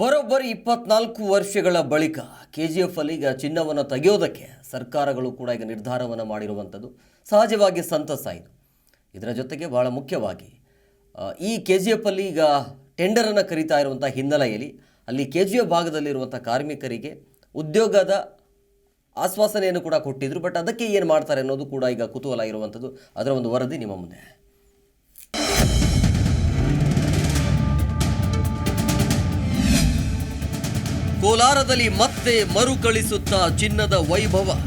ಬರೋಬ್ಬರಿ ಇಪ್ಪತ್ನಾಲ್ಕು ವರ್ಷಗಳ ಬಳಿಕ ಕೆ ಜಿ ಎಫ್ ಅಲ್ಲಿ ಈಗ ಚಿನ್ನವನ್ನು ತೆಗೆಯೋದಕ್ಕೆ ಸರ್ಕಾರಗಳು ಕೂಡ ಈಗ ನಿರ್ಧಾರವನ್ನು ಮಾಡಿರುವಂಥದ್ದು ಸಹಜವಾಗಿ ಸಂತಸ ಇದು. ಇದರ ಜೊತೆಗೆ ಬಹಳ ಮುಖ್ಯವಾಗಿ ಈ ಕೆ ಜಿ ಎಫ್ ಅಲ್ಲಿ ಈಗ ಟೆಂಡರನ್ನು ಕರೀತಾ ಇರುವಂಥ ಹಿನ್ನೆಲೆಯಲ್ಲಿ ಅಲ್ಲಿ ಕೆ ಜಿ ಎಫ್ ಭಾಗದಲ್ಲಿರುವಂಥ ಕಾರ್ಮಿಕರಿಗೆ ಉದ್ಯೋಗದ ಆಶ್ವಾಸನೆಯನ್ನು ಕೂಡ ಕೊಟ್ಟಿದ್ರು. ಬಟ್ ಅದಕ್ಕೆ ಏನು ಮಾಡ್ತಾರೆ ಅನ್ನೋದು ಕೂಡ ಈಗ ಕುತೂಹಲ ಇರುವಂಥದ್ದು. ಅದರ ಒಂದು ವರದಿ ನಿಮ್ಮ ಮುಂದೆ. ಕೋಲಾರದಲ್ಲಿ ಮತ್ತೆ ಮರುಕಳಿಸುತ್ತಾ ಚಿನ್ನದ ವೈಭವ.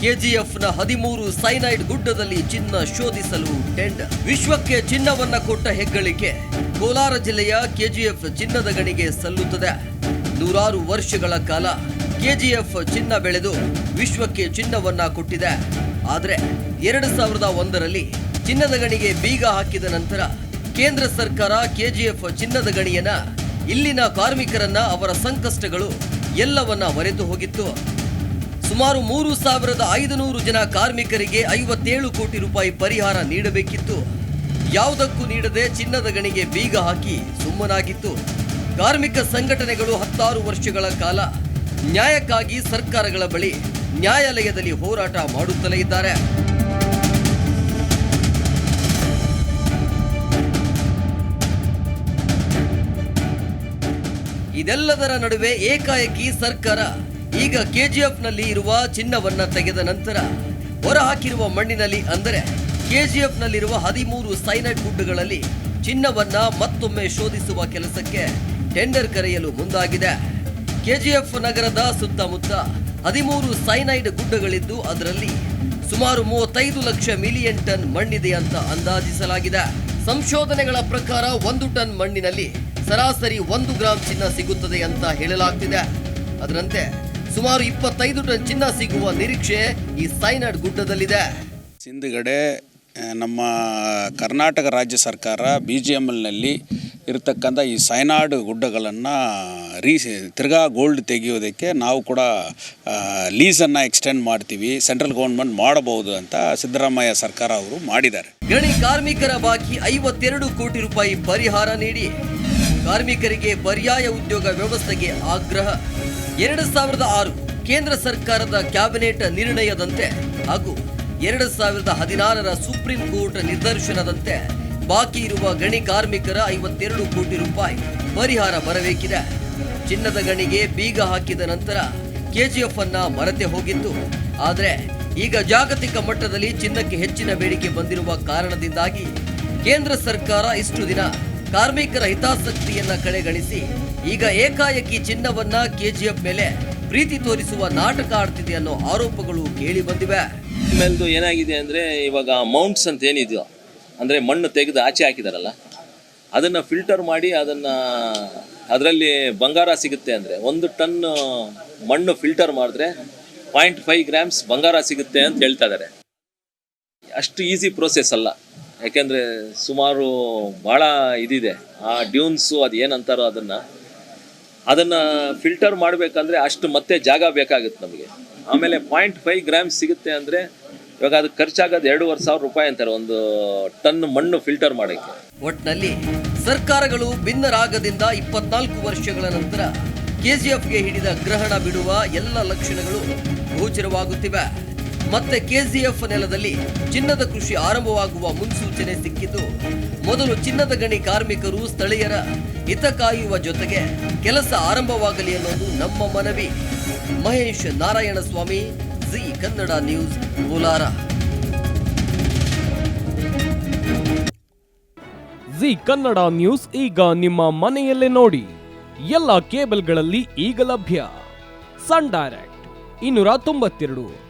ಕೆಜಿಎಫ್ನ ಹದಿಮೂರು ಸೈನೈಡ್ ಗುಡ್ಡದಲ್ಲಿ ಚಿನ್ನ ಶೋಧಿಸಲು ಟೆಂಡರ್. ವಿಶ್ವಕ್ಕೆ ಚಿನ್ನವನ್ನ ಕೊಟ್ಟ ಹೆಗ್ಗಳಿಕೆ. ಕೋಲಾರ ಜಿಲ್ಲೆಯ ಕೆಜಿಎಫ್ ಚಿನ್ನದ ಗಣಿಗೆ ಸಲ್ಲುತ್ತದೆ. ನೂರಾರು ವರ್ಷಗಳ ಕಾಲ ಕೆಜಿಎಫ್ ಚಿನ್ನ ಬೆಳೆದು ವಿಶ್ವಕ್ಕೆ ಚಿನ್ನವನ್ನ ಕೊಟ್ಟಿದೆ. ಆದರೆ ಎರಡು ಸಾವಿರದ ಒಂದರಲ್ಲಿ ಚಿನ್ನದ ಗಣಿಗೆ ಬೀಗ ಹಾಕಿದ ನಂತರ ಕೇಂದ್ರ ಸರ್ಕಾರ ಕೆಜಿಎಫ್ ಚಿನ್ನದ ಗಣಿಯನ್ನ ಇಲ್ಲಿನ ಕಾರ್ಮಿಕರನ್ನ ಅವರ ಸಂಕಷ್ಟಗಳು ಎಲ್ಲವನ್ನ ಮರೆತು ಹೋಗಿತ್ತು. ಸುಮಾರು ಮೂರು ಸಾವಿರದ ಐದುನೂರು ಜನ ಕಾರ್ಮಿಕರಿಗೆ ಐವತ್ತೇಳು ಕೋಟಿ ರೂಪಾಯಿ ಪರಿಹಾರ ನೀಡಬೇಕಿತ್ತು. ಯಾವುದಕ್ಕೂ ನೀಡದೆ ಚಿನ್ನದ ಗಣಿಗೆ ಬೀಗ ಹಾಕಿ ಸುಮ್ಮನಾಗಿತ್ತು. ಕಾರ್ಮಿಕ ಸಂಘಟನೆಗಳು ಹತ್ತಾರು ವರ್ಷಗಳ ಕಾಲ ನ್ಯಾಯಕ್ಕಾಗಿ ಸರ್ಕಾರಗಳ ಬಳಿ ನ್ಯಾಯಾಲಯದಲ್ಲಿ ಹೋರಾಟ ಮಾಡುತ್ತಲೇ ಇದ್ದಾರೆ. ಇದೆಲ್ಲದರ ನಡುವೆ ಏಕಾಏಕಿ ಸರ್ಕಾರ. ಈಗ ಕೆಜಿಎಫ್ನಲ್ಲಿ ಇರುವ ಚಿನ್ನವನ್ನ ತೆಗೆದ ನಂತರ ಹೊರಹಾಕಿರುವ ಮಣ್ಣಿನಲ್ಲಿ ಅಂದರೆ ಕೆಜಿಎಫ್ ನಲ್ಲಿರುವ ಹದಿಮೂರು ಸೈನೈಡ್ ಗುಡ್ಡಗಳಲ್ಲಿ ಚಿನ್ನವನ್ನ ಮತ್ತೊಮ್ಮೆ ಶೋಧಿಸುವ ಕೆಲಸಕ್ಕೆ ಟೆಂಡರ್ ಕರೆಯಲು ಮುಂದಾಗಿದೆ. ಕೆಜಿಎಫ್ ನಗರದ ಸುತ್ತಮುತ್ತ ಹದಿಮೂರು ಸೈನೈಡ್ ಗುಡ್ಡಗಳಿದ್ದು ಅದರಲ್ಲಿ ಸುಮಾರು ಮೂವತ್ತೈದು ಲಕ್ಷ ಮಿಲಿಯನ್ ಟನ್ ಮಣ್ಣಿದೆ ಅಂತ ಅಂದಾಜಿಸಲಾಗಿದೆ. ಸಂಶೋಧನೆಗಳ ಪ್ರಕಾರ ಒಂದು ಟನ್ ಮಣ್ಣಿನಲ್ಲಿ ಸರಾಸರಿ ಒಂದು ಗ್ರಾಂ ಚಿನ್ನ ಸಿಗುತ್ತದೆ ಅಂತ ಹೇಳಲಾಗ್ತಿದೆ. ಅದರಂತೆ ಸುಮಾರು ಇಪ್ಪತ್ತೈದು ಟನ್ ಚಿನ್ನ ಸಿಗುವ ನಿರೀಕ್ಷೆ ಈ ಸೈನಡ್ ಗುಡ್ಡದಲ್ಲಿದೆ. ಹಿಂದುಗಡೆ ನಮ್ಮ ಕರ್ನಾಟಕ ರಾಜ್ಯ ಸರ್ಕಾರ ಬಿ ಜಿ ಎಂ ಎಲ್ನಲ್ಲಿ ಇರತಕ್ಕಂಥ ಈ ಸೈನಾಡ್ ಗುಡ್ಡಗಳನ್ನು ರೀ ತಿರ್ಗಾ ಗೋಲ್ಡ್ ತೆಗೆಯೋದಕ್ಕೆ ನಾವು ಕೂಡ ಲೀಸನ್ನು ಎಕ್ಸ್ಟೆಂಡ್ ಮಾಡ್ತೀವಿ ಸೆಂಟ್ರಲ್ ಗೌರ್ಮೆಂಟ್ ಮಾಡಬಹುದು ಅಂತ ಸಿದ್ದರಾಮಯ್ಯ ಸರ್ಕಾರ ಅವರು ಮಾಡಿದ್ದಾರೆ. ಗಣಿ ಕಾರ್ಮಿಕರ ಬಾಕಿ ಐವತ್ತೆರಡು ಕೋಟಿ ರೂಪಾಯಿ ಪರಿಹಾರ ನೀಡಿ. ಕಾರ್ಮಿಕರಿಗೆ ಪರ್ಯಾಯ ಉದ್ಯೋಗ ವ್ಯವಸ್ಥೆಗೆ ಆಗ್ರಹ. ಎರಡು ಸಾವಿರದ ಆರು ಕೇಂದ್ರ ಸರ್ಕಾರದ ಕ್ಯಾಬಿನೆಟ್ ನಿರ್ಣಯದಂತೆ ಹಾಗೂ ಎರಡು ಸಾವಿರದ ಹದಿನಾರರ ಸುಪ್ರೀಂ ಕೋರ್ಟ್ ನಿದರ್ಶನದಂತೆ ಬಾಕಿ ಇರುವ ಗಣಿ ಕಾರ್ಮಿಕರ ಐವತ್ತೆರಡು ಕೋಟಿ ರೂಪಾಯಿ ಪರಿಹಾರ ಬರಬೇಕಿದೆ. ಚಿನ್ನದ ಗಣಿಗೆ ಬೀಗ ಹಾಕಿದ ನಂತರ ಕೆಜಿಎಫ್ ಅನ್ನ ಮರೆತೆ ಹೋಗಿತ್ತು. ಆದರೆ ಈಗ ಜಾಗತಿಕ ಮಟ್ಟದಲ್ಲಿ ಚಿನ್ನಕ್ಕೆ ಹೆಚ್ಚಿನ ಬೇಡಿಕೆ ಬಂದಿರುವ ಕಾರಣದಿಂದಾಗಿ ಕೇಂದ್ರ ಸರ್ಕಾರ ಇಷ್ಟು ದಿನ ಕಾರ್ಮಿಕರ ಹಿತಾಸಕ್ತಿಯನ್ನ ಕಡೆಗಣಿಸಿ ಈಗ ಏಕಾಏಕಿ ಚಿನ್ನವನ್ನ ಕೆಜಿಎಫ್ ಮೇಲೆ ಪ್ರೀತಿ ತೋರಿಸುವ ನಾಟಕ ಆಡ್ತಿದೆ ಅನ್ನೋ ಆರೋಪಗಳು ಕೇಳಿ ಬಂದಿವೆ. ಆಮೇಲೆ ಏನಾಗಿದೆ ಅಂದರೆ ಇವಾಗ ಮೌಂಟ್ಸ್ ಅಂತ ಏನಿದೆಯೋ ಅಂದರೆ ಮಣ್ಣು ತೆಗೆದು ಆಚೆ ಹಾಕಿದಾರಲ್ಲ? ಅದನ್ನು ಫಿಲ್ಟರ್ ಮಾಡಿ ಅದನ್ನು ಅದರಲ್ಲಿ ಬಂಗಾರ ಸಿಗುತ್ತೆ ಅಂದರೆ ಒಂದು ಟನ್ ಮಣ್ಣು ಫಿಲ್ಟರ್ ಮಾಡಿದ್ರೆ ಪಾಯಿಂಟ್ ಫೈವ್ ಗ್ರಾಮ್ಸ್ ಬಂಗಾರ ಸಿಗುತ್ತೆ ಅಂತ ಹೇಳ್ತಾ ಇದ್ದಾರೆ ಅಷ್ಟು ಈಸಿ ಪ್ರೋಸೆಸ್ ಅಲ್ಲ. ಯಾಕೆಂದರೆ ಸುಮಾರು ಭಾಳ ಇದಿದೆ. ಆ ಡ್ಯೂನ್ಸು ಅದು ಏನಂತಾರೋ ಅದನ್ನು ಅದನ್ನು ಫಿಲ್ಟರ್ ಮಾಡಬೇಕಂದ್ರೆ ಅಷ್ಟು ಮತ್ತೆ ಜಾಗ ಬೇಕಾಗುತ್ತೆ ನಮಗೆ. ಆಮೇಲೆ ಪಾಯಿಂಟ್ ಫೈವ್ ಗ್ರಾಮ್ ಸಿಗುತ್ತೆ ಅಂದರೆ ಇವಾಗ ಅದಕ್ಕೆ ಖರ್ಚಾಗೋದು ಎರಡೂವರೆ ಸಾವಿರ ರೂಪಾಯಿ ಅಂತಾರೆ ಒಂದು ಟನ್ ಮಣ್ಣು ಫಿಲ್ಟರ್ ಮಾಡೋಕ್ಕೆ. ಒಟ್ಟಿನಲ್ಲಿ ಸರ್ಕಾರಗಳು ಭಿನ್ನರಾಗದಿಂದ ಇಪ್ಪತ್ನಾಲ್ಕು ವರ್ಷಗಳ ನಂತರ ಕೆಜಿಎಫ್ಗೆ ಹಿಡಿದ ಗ್ರಹಣ ಬಿಡುವ ಎಲ್ಲ ಲಕ್ಷಣಗಳು ಗೋಚರವಾಗುತ್ತಿವೆ. ಮತ್ತೆ ಕೆಜಿಎಫ್ ನೆಲದಲ್ಲಿ ಚಿನ್ನದ ಕೃಷಿ ಆರಂಭವಾಗುವ ಮುನ್ಸೂಚನೆ ಸಿಕ್ಕಿದ್ದು, ಮೊದಲು ಚಿನ್ನದ ಗಣಿ ಕಾರ್ಮಿಕರು, ಸ್ಥಳೀಯರ ಹಿತ ಕಾಯುವ ಜೊತೆಗೆ ಕೆಲಸ ಆರಂಭವಾಗಲಿ ಅನ್ನೋದು ನಮ್ಮ ಮನವಿ. Mahesh Narayanaswamy Zee Kannada news, Kolar. Zee Kannada news ಈಗ ನಿಮ್ಮ ಮನೆಯಲ್ಲೇ ನೋಡಿ. ಎಲ್ಲ ಕೇಬಲ್ಗಳಲ್ಲಿ ಈಗ ಲಭ್ಯ. ಸನ್ ಡೈರೆಕ್ಟ್ ಇನ್ನೂರ ತೊಂಬತ್ತೆರಡು.